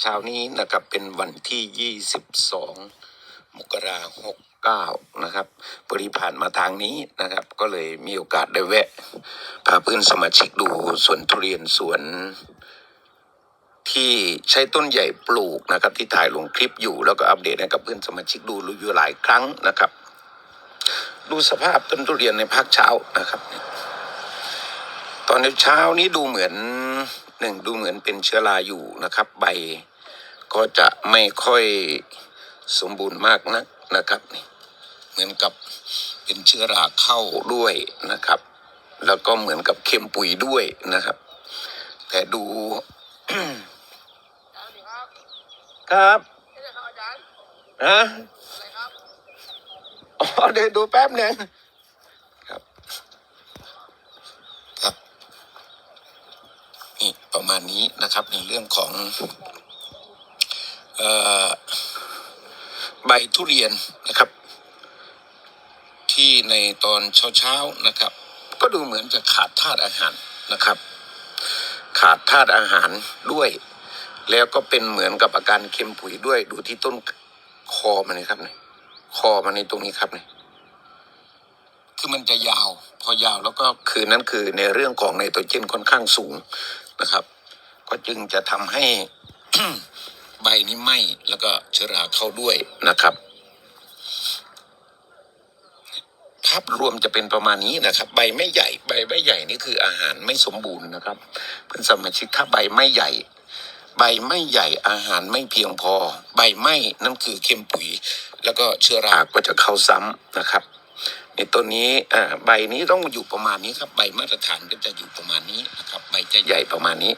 เช้านี้นะครับเป็นวันที่ 22 มกราหกเก้านะครับบริผ่านมาทางนี้นะครับ ก็เลยมีโอกาสได้แวะพาเพื่อนสมาชิกดูสวนทุเรียนสวน ที่ใช้ต้นใหญ่ปลูกนะครับ ที่ถ่ายลงคลิปอยู่แล้วก็อัปเดตให้กับเพื่อนสมาชิกดูรู้อยู่หลายครั้งนะครับ ดูสภาพต้นทุเรียนในภาคเช้านะครับ ตอนเช้านี้ดูเหมือนหนึ่งดูเหมือนเป็นเชื้อราอยู่นะครับ ใบ ก็จะไม่ค่อยสมบูรณ์มากนักนะครับนี่เหมือนกับเป็นเชื้อราเข้าด้วยนะครับ แล้วก็เหมือนกับเค็มปุ๋ยด้วยนะครับ แต่ดูครับฮะอ๋อเดี๋ยวดูแป๊บหนึ่งครับครับนี่ประมาณนี้นะครับในเรื่องของเอ่อ ใบทุเรียนนะครับ ที่ในตอนเช้าๆนะครับ ก็ดูเหมือนจะขาดธาตุอาหารนะครับ ขาดธาตุอาหารด้วย แล้วก็เป็นเหมือนกับอาการเค็มปุ๋ยด้วย ดูที่ต้นคอมันนี่ครับเนี่ยคอมันในตรงนี้ครับเนี่ยคือมันจะยาว พอยาวแล้วก็คือนั่นคือในเรื่องของไนโตรเจนค่อนข้างสูงนะครับ ก็จึงจะทำให้ บนี้ไหม้แล้วก็เชื้อราเข้าด้วยนะครับ ภาพรวมจะเป็นประมาณนี้นะครับ ใบไม่ใหญ่ ใบไม่ใหญ่นี่คืออาหารไม่สมบูรณ์นะครับ เพื่อนสมาชิกถ้าใบไม่ใหญ่ ใบไม่ใหญ่อาหารไม่เพียงพอ ใบไหมนั่นคือเค็มปุ๋ย แล้วก็เชื้อราก็จะเข้าซ้ำนะครับในต้นนี้ใบนี้ต้องอยู่ประมาณนี้ครับ ใบมาตรฐานก็จะอยู่ประมาณนี้นะครับ ใบจะใหญ่ประมาณนี้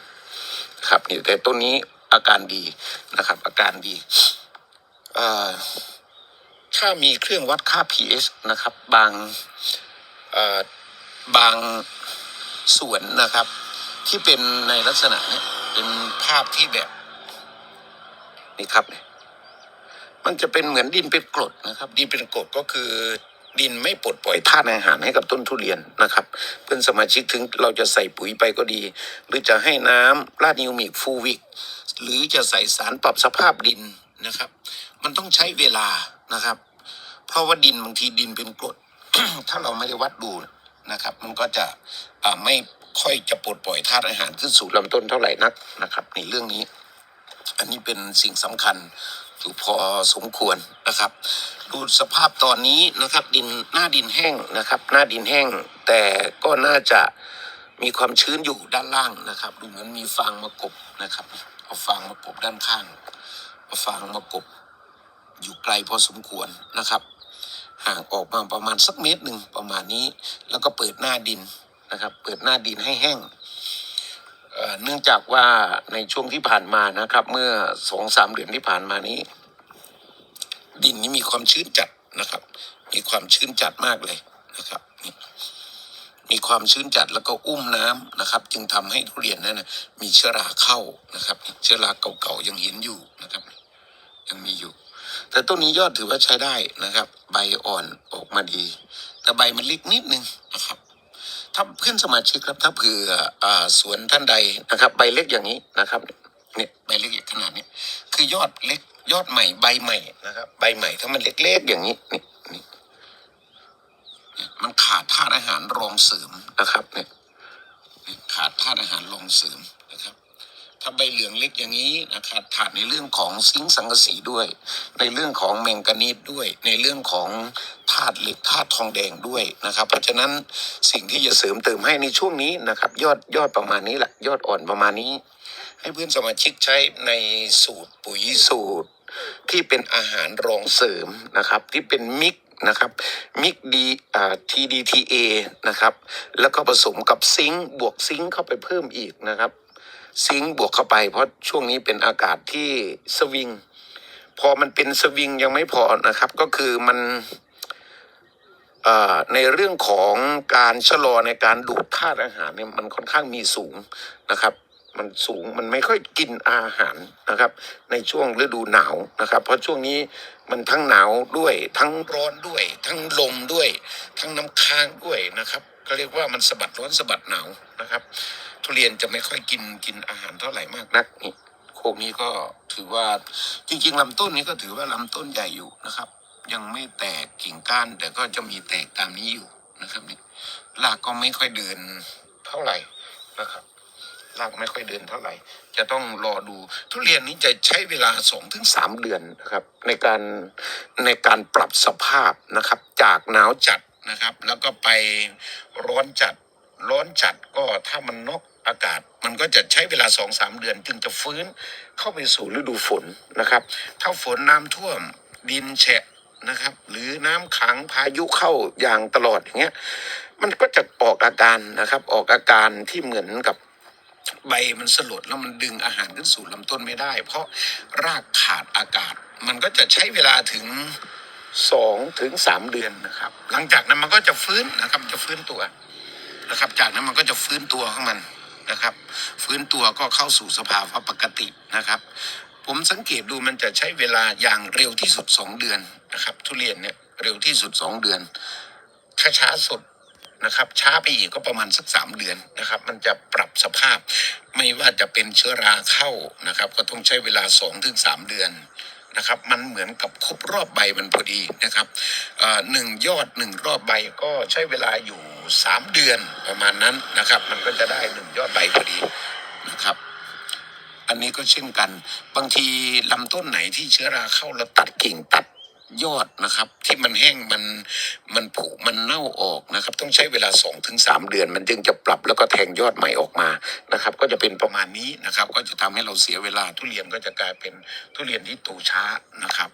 ครับนี่แต่ต้นนี้ อาการดีนะครับ อาการดีถ้ามีเครื่องวัดค่า pH นะครับ บางบางส่วนนะครับ ที่เป็นในลักษณะเนี้ยเป็นภาพที่แบบ นี่ครับเนี่ยมันจะเป็นเหมือนดินเป็นกรดนะครับ ดินเป็นกรดก็คือดินไม่ปลดปล่อยธาตุอาหารให้กับต้นทุเรียนนะครับ เพื่อนสมาชิกถึงเราจะใส่ปุ๋ยไปก็ดี หรือจะให้น้ำราดนิวมิกฟูวิก หรือจะใส่สารปรับสภาพดินนะครับ มันต้องใช้เวลานะครับ เพราะว่าดินบางทีดินเป็นกรดถ้าเราไม่ได้วัดดูนะครับ มันก็จะไม่ค่อยจะปลดปล่อยธาตุอาหารขึ้นสู่ลำต้นเท่าไหร่นักนะครับ ในเรื่องนี้ อันนี้เป็นสิ่งสำคัญอยู่พอสมควรนะครับ ดูสภาพตอนนี้นะครับ ดินหน้าดินแห้งนะครับ หน้าดินแห้ง แต่ก็น่าจะมีความชื้นอยู่ด้านล่างนะครับ ดูเหมือนมีฟางมากบนะครับ เอาฟางมากบด้านข้างเอาฟางมากบอยู่ไกลพอสมควรนะครับ ห่างออกมาประมาณสักเมตรหนึ่งประมาณนี้ แล้วก็เปิดหน้าดินนะครับ เปิดหน้าดินให้แห้งเเนื่องจากว่าในช่วงที่ผ่านมานะครับ เมื่อสองสามเดือนที่ผ่านมานี้ ดินนี้มีความชื้นจัดนะครับ มีความชื้นจัดมากเลยนะครับ มีความชื้นจัดแล้วก็อุ้มน้ำนะครับ จึงทำให้ทุเรียนนั้นนะมีเชื้อราเข้านะครับ เชื้อราเก่าๆยังเห็นอยู่นะครับ ยังมีอยู่ แต่ต้นนี้ยอดถือว่าใช้ได้นะครับ ใบอ่อนออกมาดี แต่ใบมันเล็กนิดนึงนะครับ ถ้าเพื่อนสมาชิกครับ ถ้าเผื่ออ่าสวนท่านใดนะครับ ใบเล็กอย่างนี้นะครับเนี่ยใบเล็กขนาดนี้คือยอดเล็กยอดใหม่ใบใหม่นะครับ ใบใหม่ถ้ามันเล็กๆอย่างนี้นี่นี่เนี่ย มันขาดธาตุอาหารรองเสริมนะครับเนี่ยเนี่ยขาดธาตุอาหารรองเสริมนะครับ ถ้าใบเหลืองเล็กอย่างนี้นะครับขาดในเรื่องของซิงค์สังกะสีด้วย ในเรื่องของแมงกานีสด้วย ในเรื่องของธาตุเหล็กธาตุทองแดงด้วยนะครับ เพราะฉะนั้นสิ่งที่จะเสริมเติมให้ในช่วงนี้นะครับ ยอดยอดประมาณนี้แหละยอดอ่อนประมาณนี้ ให้เพื่อนสมาชิกใช้ในสูตรปุ๋ยสูตรที่เป็นอาหารรองเสริมนะครับ ที่เป็นมิก นะครับมิกดีอ่า TDTA นะครับ แล้วก็ผสมกับซิงค์บวกซิงค์เข้าไปเพิ่มอีกนะครับ ซิงค์บวกเข้าไปเพราะช่วงนี้เป็นอากาศที่สวิง พอมันเป็นสวิงยังไม่พอนะครับ ก็คือมันเอ่อในเรื่องของการชะลอในการดูดธาตุอาหารเนี่ยมันค่อนข้างมีสูงนะครับ มันสูงมันไม่ค่อยกินอาหารนะครับ ในช่วงฤดูหนาวนะครับ เพราะช่วงนี้มันทั้งหนาวด้วย ทั้งร้อนด้วย ทั้งลมด้วย ทั้งน้ำค้างด้วยนะครับก็เรียกว่ามันสะบัดร้อนสะบัดหนาวนะครับ ทุเรียนจะไม่ค่อยกินกินอาหารเท่าไหร่มากนักนี่โคกนี้ก็ถือว่าจริง ๆลำต้นนี้ก็ถือว่าลำต้นใหญ่อยู่นะครับ ยังไม่แตกกิ่งก้าน แต่ก็จะมีแตกตามนี้อยู่นะครับนี่รากก็ไม่ค่อยเดินเท่าไหร่นะครับ รากไม่ค่อยเดินเท่าไหร่ จะต้องรอดู ทุเรียนนี้จะใช้เวลาสองถึงสามเดือนนะครับ ในการในการปรับสภาพนะครับ จากหนาวจัดนะครับ แล้วก็ไปร้อนจัด ร้อนจัดก็ถ้ามันนอกอากาศมันก็จะใช้เวลาสองสามเดือน จึงจะฟื้นเข้าไปสู่ฤดูฝนนะครับ ถ้าฝนน้ำท่วมดินแฉะนะครับ หรือน้ำขังพายุเข้าอย่างตลอดอย่างเงี้ยมันก็จะออกอาการนะครับ ออกอาการที่เหมือนกับ ใบมันสลดแล้วมันดึงอาหารขึ้นสู่ลำต้นไม่ได้ เพราะรากขาดอากาศ มันก็จะใช้เวลาถึงสองถึงสามเดือนนะครับ หลังจากนั้นมันก็จะฟื้นนะครับจะฟื้นตัวนะครับ จากนั้นมันก็จะฟื้นตัวของมันนะครับ ฟื้นตัวก็เข้าสู่สภาวะปกตินะครับ ผมสังเกตดูมันจะใช้เวลาอย่างเร็วที่สุดสองเดือนนะครับ ทุเรียนเนี่ยเร็วที่สุดสองเดือนถ้าช้าสุด นะครับ ช้าไปอีกก็ประมาณสักสามเดือนนะครับ มันจะปรับสภาพ ไม่ว่าจะเป็นเชื้อราเข้านะครับ ก็ต้องใช้เวลาสองถึงสามเดือนนะครับ มันเหมือนกับครบรอบใบมันพอดีนะครับหนึ่งยอดหนึ่งรอบใบก็ใช้เวลาอยู่สามเดือนประมาณนั้นนะครับ มันก็จะได้หนึ่งยอดใบพอดีนะครับอันนี้ก็เช่นกัน บางทีลำต้นไหนที่เชื้อราเข้าแล้วตัดกิ่งตัด ยอดนะครับ ที่มันแห้งมันมันผุมันเน่าออกนะครับ ต้องใช้เวลาสองถึงสามเดือน มันจึงจะปรับแล้วก็แทงยอดใหม่ออกมานะครับ ก็จะเป็นประมาณนี้นะครับ ก็จะทำให้เราเสียเวลาทุเรียนก็จะกลายเป็นทุเรียนที่โตช้านะครับ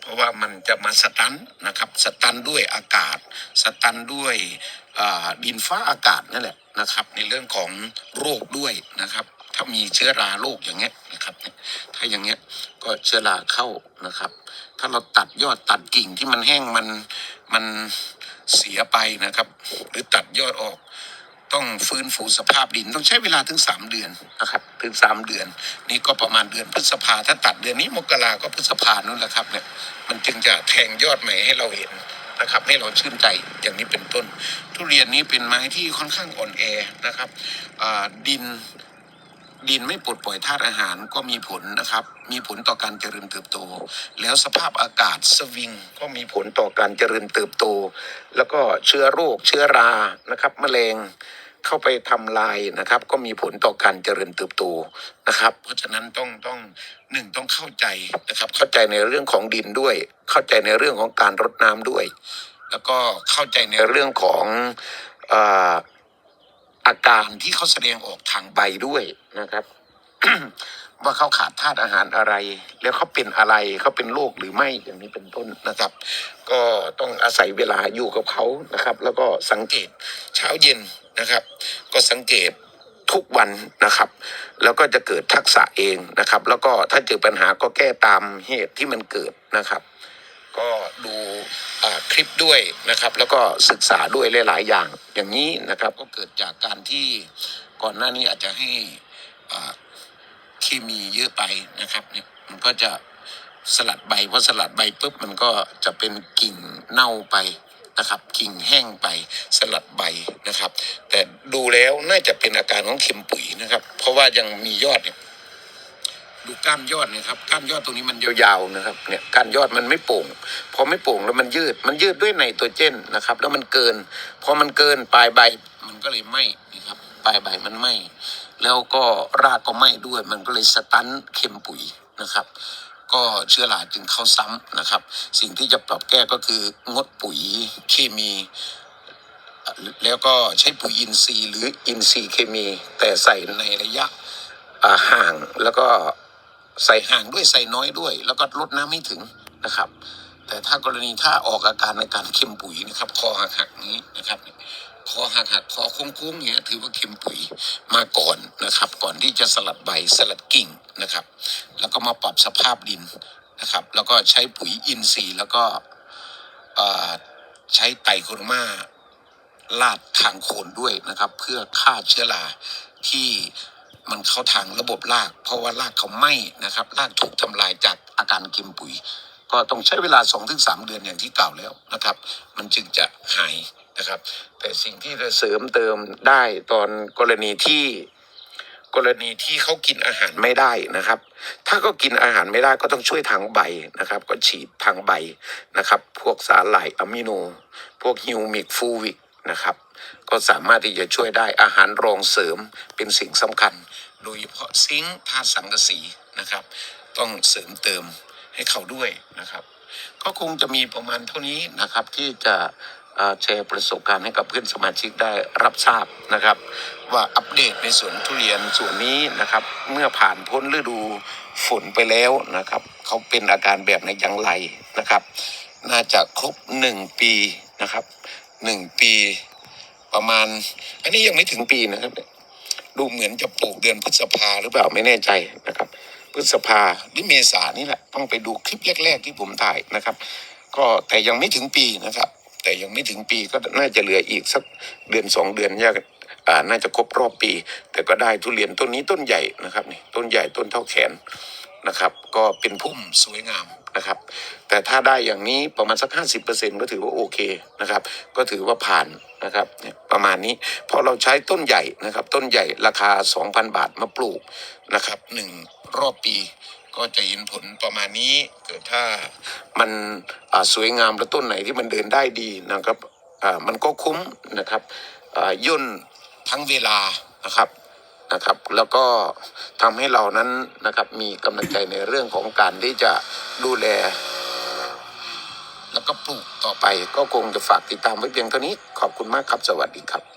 เพราะว่ามันจะมาสตันนะครับสตันด้วยอากาศ สตันด้วยดินฟ้าอากาศนั่นแหละนะครับ ในเรื่องของโรคด้วยนะครับ ถ้ามีเชื้อราโรคอย่างเงี้ยนะครับถ้าอย่างเงี้ยก็เชื้อราเข้านะครับ ถ้าเราตัดยอดตัดกิ่งที่มันแห้งมันมันเสียไปนะครับ หรือตัดยอดออกต้องฟื้นฟูสภาพดินต้องใช้เวลาถึงสามเดือนนะครับ ถึงสามเดือน นี่ก็ประมาณเดือนพฤษภาถ้าตัดเดือนนี้มกราก็พฤษภานั่นแหละครับเนี่ยมันจึงจะแทงยอดใหม่ให้เราเห็นนะครับให้เราชื่นใจอย่างนี้เป็นต้น ทุเรียนนี้เป็นไม้ที่ค่อนข้างอ่อนแอนะครับดิน ดินไม่ปลดปล่อยธาตุอาหารก็มีผลนะครับ มีผลต่อการเจริญเติบโต แล้วสภาพอากาศสวิงก็มีผลต่อการเจริญเติบโต แล้วก็เชื้อโรคเชื้อรานะครับแมลงเข้าไปทำลายนะครับ ก็มีผลต่อการเจริญเติบโตนะครับ เพราะฉะนั้นต้องต้องหนึ่งต้องเข้าใจนะครับ เข้าใจในเรื่องของดินด้วย เข้าใจในเรื่องของการรดน้ำด้วย แล้วก็เข้าใจในเรื่องของ อาการที่เขาแสดงออกทางใบด้วยนะครับ ว่าเขาขาดธาตุอาหารอะไร แล้วเขาเป็นอะไรเขาเป็นโรคหรือไม่อย่างนี้เป็นต้นนะครับ ก็ต้องอาศัยเวลาอยู่กับเขานะครับ แล้วก็สังเกตเช้าเย็นนะครับ ก็สังเกตทุกวันนะครับ แล้วก็จะเกิดทักษะเองนะครับ แล้วก็ถ้าเจอปัญหาก็แก้ตามเหตุที่มันเกิดนะครับ ก็ดู คลิปด้วยนะครับ แล้วก็ศึกษาด้วยหลาย ๆ อย่างอย่างนี้นะครับ ก็เกิดจากการที่ก่อนหน้านี้อาจจะให้เคมีเยอะไปนะครับเนี่ยมันก็จะสลัดใบเพอสลัดใบปุ๊บมันก็จะเป็นกิ่งเน่าไปนะครับกิ่งแห้งไปสลัดใบนะครับ แต่ดูแล้วน่าจะเป็นอาการของเข็มปุ๋ยนะครับ เพราะว่ายังมียอดเนี่ย ดูก้านยอดเนี่ยครับก้านยอดตรงนี้มันยาวๆนะครับเนี่ยก้านยอดมันไม่โป่ง พอไม่โป่งแล้วมันยืดมันยืดด้วยไนโตรเจนนะครับ แล้วมันเกิน พอมันเกินปลายใบ มันก็เลยไหม้นี่ครับปลายใบมันไหม้แล้วก็รากก็ไหม้ด้วย มันก็เลยสตันเข็มปุ๋ยนะครับ ก็เชื้อราจึงเข้าซ้ำนะครับ สิ่งที่จะปรับแก้ก็คืองดปุ๋ยเคมีแล้วก็ใช้ปุ๋ยอินทรีย์หรืออินทรีย์เคมี แต่ใส่ในระยะห่างแล้วก็ ใส่ห่างด้วยใส่น้อยด้วย แล้วก็ลดน้ำให้ถึงนะครับ แต่ถ้ากรณีถ้าออกอาการในการเค็มปุ๋ยนะครับ คอหักหักๆนี้นะครับคอหักหักๆคอโค้งๆเนี้ยถือว่าเค็มปุ๋ยมาก่อนนะครับ ก่อนที่จะสลัดใบสลัดกิ่งนะครับ แล้วก็มาปรับสภาพดินนะครับ แล้วก็ใช้ปุ๋ยอินทรีย์แล้วก็ใช้ไตโครมาลาดทางโคนด้วยนะครับ เพื่อฆ่าเชื้อราที่ มันเข้าทางระบบราก เพราะว่ารากเขาไหม้นะครับรากถูกทำลายจากอาการเก็มปุ๋ย ก็ต้องใช้เวลา2อถึงสเดือนอย่างที่กล่าวแล้วนะครับ มันจึงจะหายนะครับ แต่สิ่งที่จะเสริมเติมได้ตอนกรณีที่กรณีที่เขากินอาหารไม่ได้นะครับ ถ้าก็กินอาหารไม่ได้ก็ต้องช่วยทางใบนะครับ ก็ฉีดทางใบนะครับ พวกสาร่ายอะมิโน พวกฮิวมิกฟูวิกนะครับ ก็สามารถที่จะช่วยได้อาหารรองเสริมเป็นสิ่งสำคัญ โดยเฉพาะซิงค์ธาตุสังกะสีนะครับ ต้องเสริมเติมให้เขาด้วยนะครับ ก็คงจะมีประมาณเท่านี้นะครับที่จะแชร์ประสบการณ์ให้กับเพื่อนสมาชิกได้รับทราบนะครับ ว่าอัปเดตในสวนทุเรียนส่วนนี้นะครับ เมื่อผ่านพ้นฤดูฝนไปแล้วนะครับ เขาเป็นอาการแบบไหนอย่างไรนะครับ น่าจะครบหนึ่งปีนะครับหนึ่งปี ประมาณ อันนี้ยังไม่ถึงปีนะครับ ดูเหมือนจะปลูกเดือนพฤษภาหรือเปล่าไม่แน่ใจนะครับ พฤษภาหรือเมษานี่แหละต้องไปดูคลิปแรก ๆ ที่ผมถ่ายนะครับ ก็แต่ยังไม่ถึงปีนะครับ แต่ยังไม่ถึงปีก็น่าจะเหลืออีกสักเดือนสองเดือนยากอ่าน่าจะครบรอบปี แต่ก็ได้ทุเรียนต้นนี้ต้นใหญ่นะครับนี่ต้นใหญ่ต้นเท่าแขน นะครับ ก็เป็นพุ่มสวยงามนะครับ แต่ถ้าได้อย่างนี้ประมาณสักห้าสิบเปอร์เซ็นก็ถือว่าโอเคนะครับ ก็ถือว่าผ่านนะครับประมาณนี้พราะเราใช้ต้นใหญ่นะครับ ต้นใหญ่ราคาสองพันบาทมาปลูกนะครับหนึ่งรอบปีก็จะเห็นผลประมาณนี้เกิดถ้ามันสวยงามและต้นไหนที่มันเดินได้ดีนะครับมันก็คุ้มนะครับย่นทั้งเวลานะครับ นะครับ แล้วก็ทำให้เรานั้นนะครับมีกำลังใจในเรื่องของการที่จะดูแล แล้วก็ปลูกต่อไปก็คงจะฝากติดตามไว้เพียงเท่านี้ ขอบคุณมากครับสวัสดีครับ